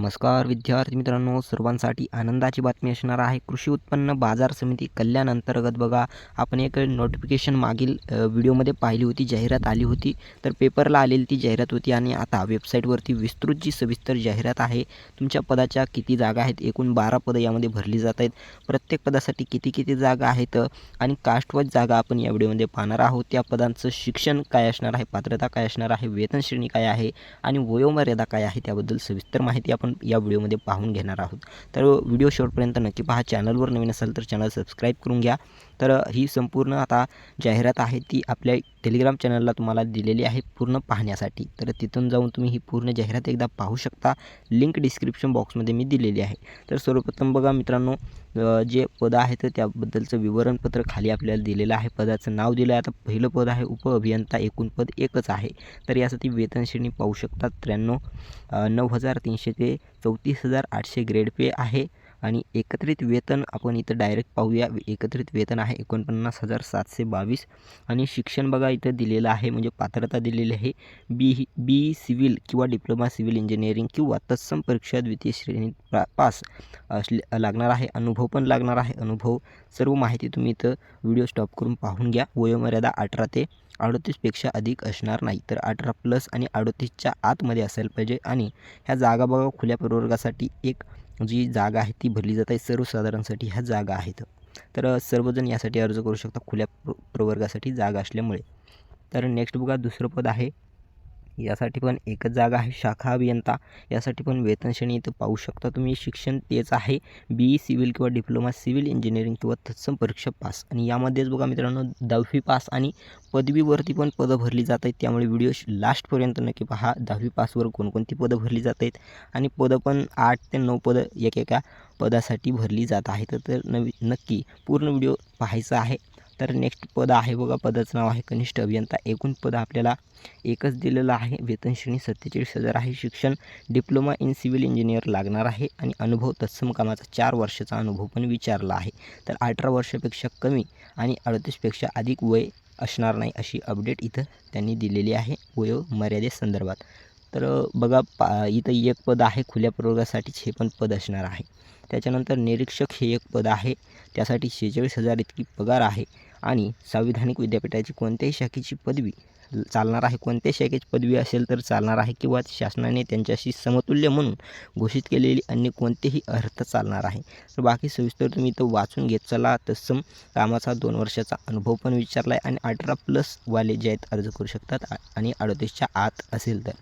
नमस्कार विद्यार्थी मित्रांनो. सर्वांसाठी आनंदाची बातमी असणार आहे. कृषी उत्पन्न बाजार समिती कल्याण अंतर्गत बघा आपण एक नोटिफिकेशन मागील व्हिडिओमध्ये पाहिली होती जाहिरात आली होती. तर पेपरला आलेली ती जाहिरात होती आणि आता वेबसाईटवरती विस्तृत जी सविस्तर जाहिरात आहे तुमच्या पदाच्या किती जागा आहेत एकूण बारा पदं यामध्ये भरली जात आहेत. प्रत्येक पदासाठी किती किती जागा आहेत आणि कास्टवाईज जागा आपण या व्हिडिओमध्ये पाहणार आहोत. त्या पदांचं शिक्षण काय असणार आहे पात्रता काय असणार आहे वेतन श्रेणी काय आहे आणि वयोमर्यादा काय आहे त्याबद्दल सविस्तर माहिती आपण या व्हिडिओमध्ये पाहून घेणार आहोत. तर व्हिडिओ शेवटपर्यंत नक्की पहा. चॅनलवर नवीन असाल तर चॅनल सबस्क्राईब करून घ्या. तर ही संपूर्ण आता जाहिरात आहे ती आपल्या टेलिग्राम चॅनलला तुम्हाला दिलेली आहे पूर्ण पाहण्यासाठी. तर तिथून जाऊन तुम्ही ही पूर्ण जाहिरात एकदा पाहू शकता. लिंक डिस्क्रिप्शन बॉक्समध्ये मी दिलेली आहे. तर सर्वप्रथम बघा मित्रांनो जे पद आहेत त्याबद्दलचं विवरणपत्र खाली आपल्याला दिलेलं आहे. पदाचं नाव दिलं आहे आता पहिलं पद आहे उप अभियंता. एकूण पद एकच आहे. तर यासाठी वेतन श्रेणी पाहू शकतात त्र्याण्णव नऊ हजार तीनशे ते चौतीस हजार आठशे ग्रेड पे आहे. आणि एकत्रित वेतन आपण इथं डायरेक्ट पाहूया. एकत्रित वेतन आहे एकोणपन्नास हजार सातशे बावीस आणि शिक्षण बघा इथं दिलेलं आहे म्हणजे पात्रता दिलेली आहे. बी बी सिव्हिल किंवा डिप्लोमा सिव्हिल इंजिनिअरिंग किंवा तत्सम परीक्षा द्वितीय श्रेणीत पास असले लागणार आहे. अनुभव पण लागणार आहे. अनुभव सर्व माहिती तुम्ही इथं व्हिडिओ स्टॉप करून पाहून घ्या. वयोमर्यादा अठरा ते अडतीसपेक्षा अधिक असणार नाही. तर अठरा प्लस आणि अडतीसच्या आतमध्ये असायला पाहिजे. आणि ह्या जागा बघा खुल्या प्रवर्गासाठी एक जी जागा आहे ती भरली जात आहे सर्वसाधारणसाठी ह्या जागा आहेत. तर सर्वजण यासाठी अर्ज करू शकता खुल्या प्र प्रवर्गासाठी जागा असल्यामुळे. तर नेक्स्ट बघा दुसरं पद आहे. यासाठी पण एकच जागा आहे शाखा अभियंता. यासाठी पण वेतन श्रेणी इथं पाहू शकता तुम्ही. शिक्षण तेच आहे. बी ई सिव्हिल किंवा डिप्लोमा सिव्हिल इंजिनिअरिंग किंवा तत्सम परीक्षा पास आणि यामध्येच बघा मित्रांनो दहावी पास आणि पदवीवरती पण पदं भरली जात आहेत. त्यामुळे व्हिडिओ लास्टपर्यंत नक्की पहा. दहावी पासवर कोणकोणती पदं भरली जात आहेत. आणि पदं पण आठ ते नऊ पदं एकेका पदासाठी भरली जात आहेत. तर नवी नक्की पूर्ण व्हिडिओ पाहायचा आहे. तर नेक्स्ट पद आहे बघा पदाचं नाव आहे कनिष्ठ अभियंता. एकूण पद आपल्याला एकच दिलेलं आहे. वेतन श्रेणी सत्तेचाळीस हजार आहे. शिक्षण डिप्लोमा इन सिव्हिल इंजिनियर लागणार आहे. आणि अनुभव तत्सम कामाचा चार वर्षाचा अनुभव पण विचारला आहे. तर अठरा वर्षापेक्षा कमी आणि अडतीसपेक्षा अधिक वय असणार नाही अशी अपडेट इथं त्यांनी दिलेली आहे. वयो मर्यादेसंदर्भात तर बघा पा इथं एक पद आहे. खुल्या प्रवर्गासाठीच हे पण पद असणार आहे. त्याच्यानंतर निरीक्षक हे एक पद आहे. त्यासाठी शेहेचाळीस हजार इतकी पगार आहे. आणि संविधानिक विद्यापीठाची कोणत्याही शाखेची पदवी चालणार आहे कोणत्या शाखेची पदवी असेल तर चालणार आहे किंवा शासनाने त्यांच्याशी समतुल्य म्हणून घोषित केलेली अन्य कोणतेही अर्थ चालणार आहे. तर बाकी सविस्तर तुम्ही इथं वाचून घेत चला. तत्सम कामाचा दोन वर्षाचा अनुभव पण विचारला आहे आणि अठरा प्लसवाले जे आहेत अर्ज करू शकतात आणि अडतीसच्या आत असेल तर.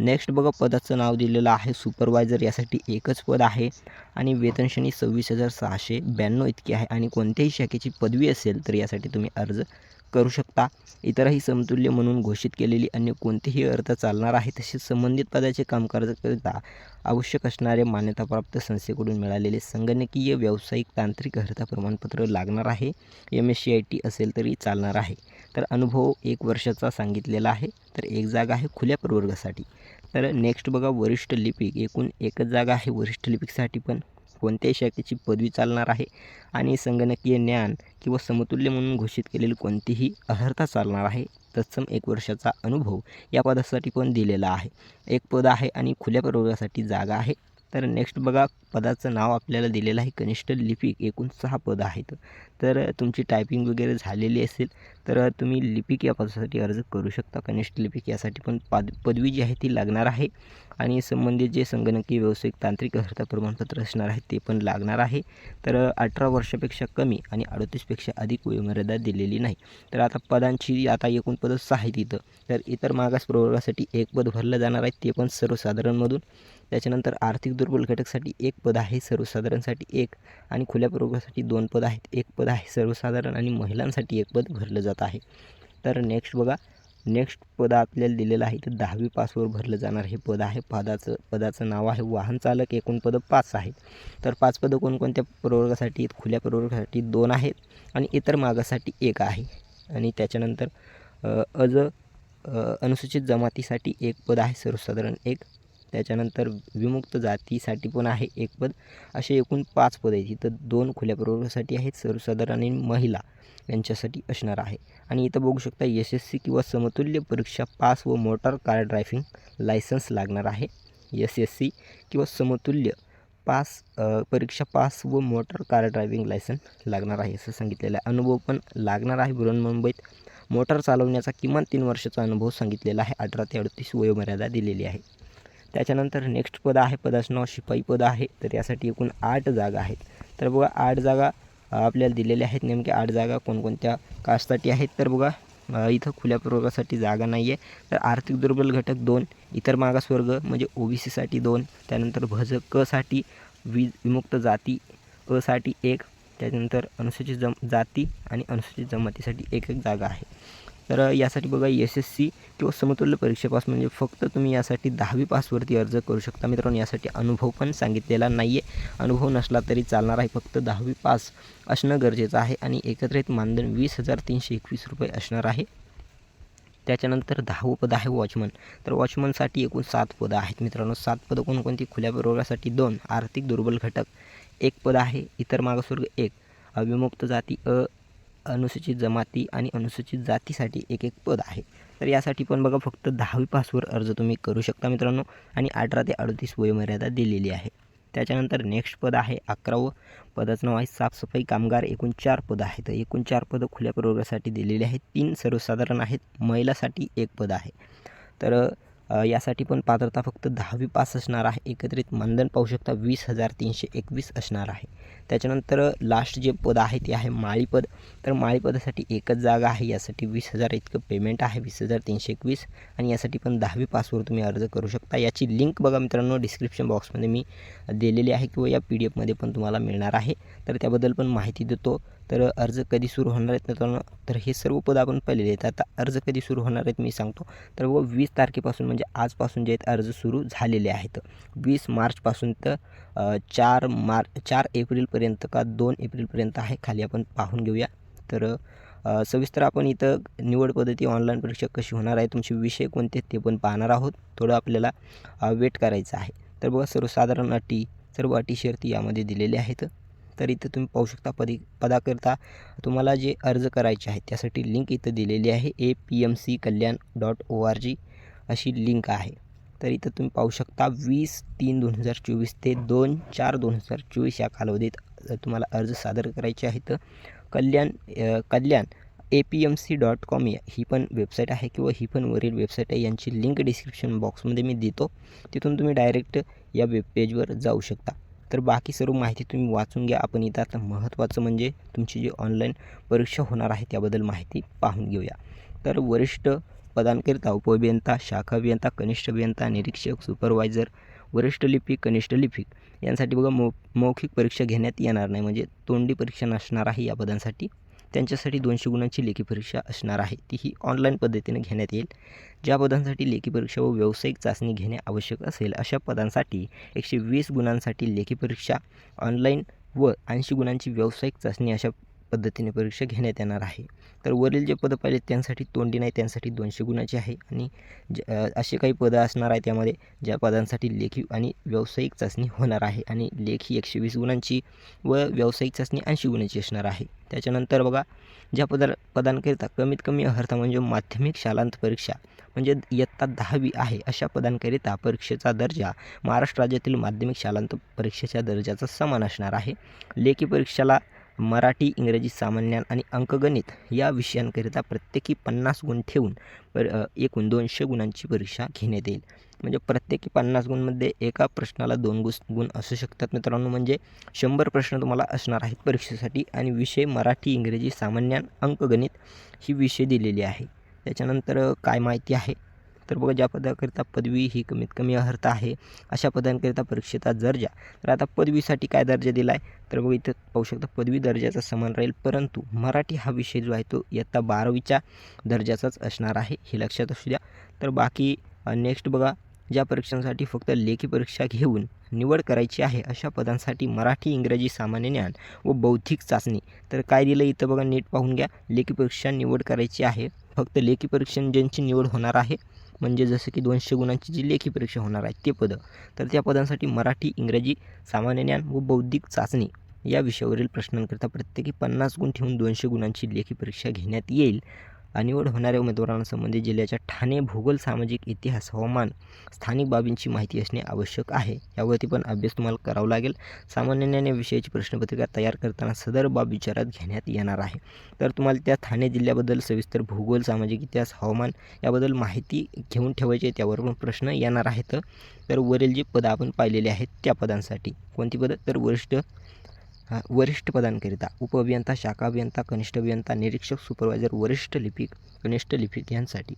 नेक्स्ट बघा पदाचं नाव दिलेलं आहे सुपरवायझर यासाठी एकच पद आहे. आणि वेतनश्रेणी सव्वीस हजार सहाशे ब्याण्णव इतकी आहे. आणि कोणत्याही शाखेची पदवी असेल तर यासाठी तुम्ही अर्ज करू शकता. इतरही समतुल्य म्हणून घोषित केलेली अन्य कोणतेही अर्थ चालणार आहे तसेच संबंधित पदाचे कामकाजाकरिता आवश्यक असणारे मान्यताप्राप्त संस्थेकडून मिळालेले संगणकीय व्यावसायिक तांत्रिक अर्हता प्रमाणपत्र लागणार आहे. M S C I T असेल तरी चालणार आहे. तर अनुभव एक वर्षाचा सांगितलेला आहे तर एक जागा आहे खुल्या प्रवर्गासाठी. तर नेक्स्ट बघा वरिष्ठ लिपिक एकूण एकच जागा आहे वरिष्ठ लिपिकसाठी पण. कोणत्याही शाखेची पदवी चालणार आहे. आणि संगणकीय ज्ञान किंवा समतुल्य म्हणून घोषित केलेली कोणतीही अर्हता चालणार आहे. तत्सम एक वर्षाचा अनुभव या पदासाठी पण दिलेला आहे. एक पद आहे आणि खुल्या प्रवर्गासाठी जागा आहे. तर नेक्स्ट बघा पदाचं नाव आपल्याला दिलेलं आहे कनिष्ठ लिपिक एकूण सहा पदं आहेत. तर तुमची टायपिंग वगैरे झालेली असेल तर तुम्ही लिपिक या पदासाठी अर्ज करू शकता. कनिष्ठ लिपिक यासाठी पण पाद पदवी जी आहे ती लागणार आहे. आणि संबंधित जे संगणकीय व्यावसायिक तांत्रिक अर्हता प्रमाणपत्र असणार आहे ते पण लागणार आहे. तर अठरा वर्षापेक्षा कमी आणि अडतीसपेक्षा अधिक वयोमर्यादा दिलेली नाही. तर आता पदांची आता एकूण पदं सहा आहेत इथं. तर इतर मागास प्रवर्गासाठी एक पद भरलं जाणार आहे ते पण सर्वसाधारणमधून. त्याच्यानंतर आर्थिक दुर्बल घटकसाठी एक पद आहे सर्वसाधारणसाठी एक आणि खुल्या प्रवर्गासाठी दोन पद आहेत. एक पद आहे सर्वसाधारण आणि महिलांसाठी एक पद भरलं जात आहे. तर नेक्स्ट बघा. नेक्स्ट पद आपल्याला दिलेलं आहे तर दहावी पासवर भरलं जाणार हे पद आहे. पदाचं पदाचं नाव आहे वाहन चालक. एकूण पदं पाच आहेत. तर पाच पदं कोणकोणत्या प्रवर्गासाठी आहेत? खुल्या प्रवर्गासाठी दोन आहेत आणि इतर मागासाठी एक आहे. आणि त्याच्यानंतर अज अनुसूचित जमातीसाठी एक पद आहे सर्वसाधारण एक. त्याच्यानंतर विमुक्त जातीसाठी पण आहे एक पद. असे एकूण पाच पद आहेत. इथं दोन खुल्या प्रवर्गासाठी आहेत. सर्वसाधारण आणि महिला यांच्यासाठी असणार आहे. आणि इथं बघू शकता एस एस सी किंवा समतुल्य परीक्षा पास व मोटार कार ड्रायव्हिंग लायसन्स लागणार आहे. एस एस सी किंवा समतुल्य पास परीक्षा पास व मोटर कार ड्रायव्हिंग लायसन लागणार आहे असं सांगितलेलं आहे. अनुभव पण लागणार आहे. बृहन्मुंबईत मोटार चालवण्याचा किमान तीन वर्षाचा अनुभव सांगितलेला आहे. अठरा ते अडतीस वयोमर्यादा दिलेली आहे. त्याच्यानंतर नेक्स्ट पद आहे पदाचं नाव शिपाई पद आहे. तर यासाठी एकूण आठ जागा आहेत. तर बघा आठ जागा आपल्याला दिलेल्या आहेत. नेमक्या आठ जागा कोणकोणत्या कास्टसाठी आहेत? तर बघा इथं खुल्या प्रवर्गासाठी जागा नाही आहे तर आर्थिक दुर्बल घटक दोन इतर मागासवर्ग म्हणजे ओ बी सीसाठी दोन त्यानंतर भज कसाठी वीज विमुक्त जाती असाठी एक त्यानंतर अनुसूचित जम जाती आणि अनुसूचित जमातीसाठी एक एक जागा आहे. तर यासाठी बघा एस एस सी किंवा समतुल्य परीक्षा पास म्हणजे फक्त तुम्ही यासाठी दहावी पासवरती अर्ज करू शकता. मित्रांनो यासाठी अनुभव पण सांगितलेला नाही आहे अनुभव नसला तरी चालणार आहे फक्त दहावी पास असणं गरजेचं आहे आणि एकत्रित मानधन वीस हजार तीनशे एकवीस रुपये असणार आहे. त्याच्यानंतर दहावं पद आहे वॉचमन. तर वॉचमनसाठी एकूण सात पदं आहेत मित्रांनो. सात पदं कोणकोणती? खुल्या प्रवर्गासाठी दोन आर्थिक दुर्बल घटक एक पद आहे इतर मागासवर्ग एक. अविमुक्त जाती अ अनुसूचित जमाती आणि अनुसूचित जातीसाठी एक एक पद आहे. तर यासाठी पण बघा फक्त दहावी पासवर अर्ज तुम्ही करू शकता मित्रांनो. आणि अठरा ते अडतीस वयोमर्यादा दिलेली आहे. त्याच्यानंतर नेक्स्ट पद आहे अकरावं पदाचं नाव आहे साफसफाई कामगार. एकूण चार पदं आहेत. एकूण चार पदं खुल्या प्रवर्गासाठी दिलेली आहेत. तीन सर्वसाधारण आहेत. महिलासाठी एक पद आहे. तर यासाठी पण पात्रता फक्त दहावी पास असणार आहे. एकत्रित मानधन पाहू शकता वीस हजार तीनशे एकवीस असणार आहे. त्याच्यानंतर लास्ट जे पद आहे ते आहे माळीपद. तर माळीपदासाठी एकच जागा आहे. यासाठी वीस हजार इतकं पेमेंट आहे वीस हजार तीनशे एकवीस. आणि यासाठी पण दहावी पासवर तुम्ही अर्ज करू शकता. याची लिंक बघा मित्रांनो डिस्क्रिप्शन बॉक्समध्ये मी दिलेली आहे किंवा या पी डी एफमध्ये पण तुम्हाला मिळणार आहे. तर त्याबद्दल पण माहिती देतो. तर अर्ज कधी सुरू होणार आहेत मित्रांनो तर हे सर्व पद आपण पाहिलेले आहेत. आता अर्ज कधी सुरू होणार आहेत मी सांगतो. तर व वीस तारखेपासून म्हणजे आजपासून जे आहेत अर्ज सुरू झालेले आहेत. वीस मार्चपासून तर चार मार चार एप्रिलपर्यंत का दोन एप्रिलपर्यंत आहे खाली आपण पाहून घेऊया. तर सविस्तर आपण इथं निवड पद्धती ऑनलाईन परीक्षा कशी होणार आहे तुमचे विषय कोणते आहेत ते पण पाहणार आहोत. थोडं आपल्याला वेट करायचं आहे. तर बघा सर्वसाधारण अटी सर्व अटी शर्ती यामध्ये दिलेले आहेत. तर इथं तुम्ही पाहू शकता पदी पदाकरता तुम्हाला जे अर्ज करायचे आहेत त्यासाठी लिंक इथं दिलेली आहे A P M C Kalyan dot O R G अशी लिंक आहे. तर इथं तुम्ही पाहू शकता वीस तीन दोन हजार चोवीस ते दोन चार दोन हजार चोवीस या कालावधीत तुम्हाला अर्ज सादर करायचे आहेत. Kalyan Kalyan A P M C dot com ही पण वेबसाईट आहे किंवा ही पण वरील वेबसाईट आहे यांची लिंक डिस्क्रिप्शन बॉक्समध्ये मी देतो. तिथून तुम्ही डायरेक्ट या वेब पेजवर जाऊ शकता. तर बाकी सर्व माहिती तुम्ही वाचून घ्या. आपण इथं आता महत्त्वाचं म्हणजे तुमची जी ऑनलाईन परीक्षा होणार आहे त्याबद्दल माहिती पाहून घेऊया. तर वरिष्ठ पदांकरिता उपअभियंता शाखा अभियंता कनिष्ठ अभियंता निरीक्षक सुपरवायझर वरिष्ठ लिपिक कनिष्ठ लिपिक यांसाठी बघा मौ मौखिक परीक्षा घेण्यात येणार नाही. म्हणजे तोंडी परीक्षा नसणार आहे या पदांसाठी. त्यांच्यासाठी दोनशे गुणांची लेखी परीक्षा असणार आहे. ती ही ऑनलाईन पद्धतीने घेण्यात येईल. ज्या पदांसाठी लेखी परीक्षा व व्यावसायिक चाचणी घेणे आवश्यक असेल अशा पदांसाठी एकशे वीस गुणांसाठी लेखी परीक्षा ऑनलाईन व ऐंशी गुणांची व्यावसायिक चाचणी अशा पद्धतीने परीक्षा घेण्यात येणार आहे. तर वरील जे पदं पाहिजेत त्यांसाठी तोंडी नाही त्यांसाठी दोनशे गुणाची आहे. आणि ज असे काही पदं असणार आहे त्यामध्ये ज्या पदांसाठी लेखी आणि व्यावसायिक चाचणी होणार आहे. आणि लेखी एकशे वीस गुणांची व व्यावसायिक चाचणी ऐंशी गुणांची असणार आहे. त्याच्यानंतर बघा ज्या पदा पदांकरिता कमीत कमी अर्थ म्हणजे माध्यमिक शालांत परीक्षा म्हणजे इयत्ता दहावी आहे अशा पदांकरिता परीक्षेचा दर्जा महाराष्ट्र राज्यातील माध्यमिक शालांत परीक्षेच्या दर्जाचा समान असणार आहे. लेखी परीक्षेला मराठी इंग्रजी सामान्य आणि अंकगणित या विषयांकरिता प्रत्येकी पन्नास गुण ठेवून पर एकूण दोनशे गुणांची परीक्षा घेण्यात येईल. म्हणजे प्रत्येकी पन्नास गुणमध्ये एका प्रश्नाला दोन गुस गुण असू शकतात मित्रांनो. म्हणजे शंभर प्रश्न तुम्हाला असणार आहेत परीक्षेसाठी आणि विषय मराठी इंग्रजी सामान्य अंकगणित ही विषय दिलेली आहे. त्याच्यानंतर काय माहिती आहे? तर बघा ज्या पदाकरिता पदवी ही कमीत कमी अर्थ आहे अशा पदांकरिता परीक्षेचा दर्जा. तर आता पदवीसाठी काय दर्जा दिला आहे तर बघा इथं पाहू शकता पदवी दर्जाचा समान राहील. परंतु मराठी हा विषय जो आहे तो इयत्ता बारावीच्या दर्जाचाच असणार आहे हे लक्षात असू द्या. तर बाकी नेक्स्ट बघा ज्या परीक्षांसाठी फक्त लेखी परीक्षा घेऊन निवड करायची आहे अशा पदांसाठी मराठी इंग्रजी सामान्य ज्ञान व बौद्धिक चाचणी. तर काय दिलं इथं बघा नीट पाहून घ्या. लेखी परीक्षा निवड करायची आहे. फक्त लेखी परीक्षण ज्यांची निवड होणार आहे म्हणजे जसं की दोनशे गुणांची जी लेखी परीक्षा होणार आहे ते पदं. तर त्या पदांसाठी मराठी इंग्रजी सामान्य ज्ञान व बौद्धिक चाचणी या विषयावरील प्रश्नांकरिता प्रत्येकी पन्नास गुण ठेवून दोनशे गुणांची लेखी परीक्षा घेण्यात येईल. निवड होणाऱ्या उमेदवारांसंबंधी जिल्ह्याच्या ठाणे भूगोल सामाजिक इतिहास हवामान स्थानिक बाबींची माहिती असणे आवश्यक आहे. यावरती पण अभ्यास तुम्हाला करावा लागेल. सामान्य ज्ञान या विषयाची प्रश्नपत्रिका तयार करताना सदर बाब विचारात घेण्यात येणार आहे. तर तुम्हाला त्या ठाणे जिल्ह्याबद्दल सविस्तर भूगोल सामाजिक इतिहास हवामान याबद्दल माहिती घेऊन ठेवायची आहे त्यावर पण प्रश्न येणार आहेत. तर वरील जी पदं आपण पाहिलेली आहेत त्या पदांसाठी कोणती पदं? तर वरिष्ठ वरिष्ठ पदांकरिता उपअभियंता शाखा अभियंता कनिष्ठ अभियंता निरीक्षक सुपरवायझर वरिष्ठ लिपिक कनिष्ठ लिपिक यांसाठी.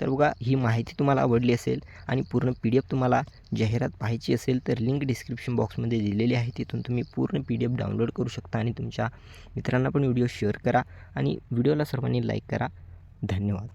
तर बघा ही माहिती तुम्हाला आवडली असेल आणि पूर्ण पी डी एफ तुम्हाला जाहिरात पाहायची असेल तर लिंक डिस्क्रिप्शन बॉक्समध्ये दिलेली आहे. तिथून तुम्ही पूर्ण पी डी एफ डाउनलोड करू शकता आणि तुमच्या मित्रांना पण व्हिडिओ शेअर करा आणि व्हिडिओला सर्वांनी लाईक करा. धन्यवाद.